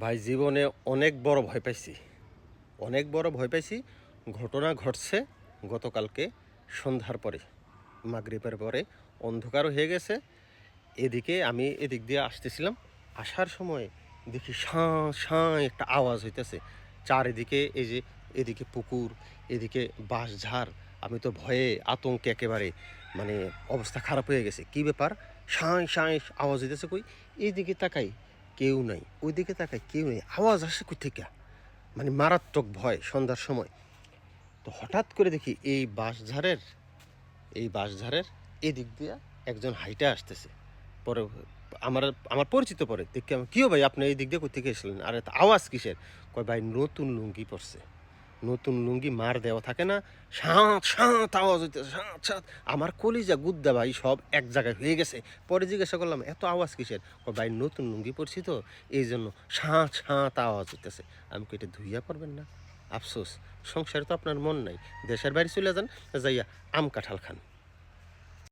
ভাই, জীবনে অনেক বড় ভয় পাইছি। অনেক বড় ভয় পাইছি। ঘটনা ঘটছে গতকালকে সন্ধ্যার পরে, মাগরিবের পরে। অন্ধকারও হয়ে গেছে। এদিকে আমি এদিক দিয়ে আসতেছিলাম। আসার সময় দেখি সাঁ সাঁ একটা আওয়াজ হইতেছে। চারিদিকে এই যে এদিকে পুকুর, এদিকে বাঁশঝাড় আমি তো ভয়ে আতঙ্কে একেবারে মানে অবস্থা খারাপ হয়ে গেছে। কি ব্যাপার? সাঁই সাঁই আওয়াজ হইতেছে কই? এইদিকে তাকাই কেউ নাই। ওইদিকে তাকায় কেউ নেই। আওয়াজ আসে থেকে মানে মারাত্মক ভয় সন্ধ্যার সময়। তো হঠাৎ করে দেখি এই বাঁশঝাড়ের এই বাঁশঝাড়ের এদিক দিয়ে একজন হাইটে আসতেছে। পরে আমার আমার পরিচিত পরে। দেখি আমি কেউ ভাই আপনি এই দিক দিয়ে কোথেকে এসেছিলেন? আর আওয়াজ কিসের? কয় ভাই নতুন লুঙ্গি পরছে। নতুন লুঙ্গি মার দেওয়া থাকে না, সাঁত সাঁত আওয়াজ হইতেছে, সাঁত সাঁত। আমার কলিজা গুদ্দা ভাই সব এক জায়গায় হয়ে গেছে। পরে জিজ্ঞাসা করলাম, এত আওয়াজ কিসের? ও ভাই, নতুন লুঙ্গি পরছি তো এই জন্য সাঁত সাঁত আওয়াজ হইতেছে। আমি এটা ধুইয়া পারবেন না? আফসোস, সংসারে তো আপনার মন নাই। দেশের বাইরে চলে যান, যাইয়া আম কাঁঠাল খান।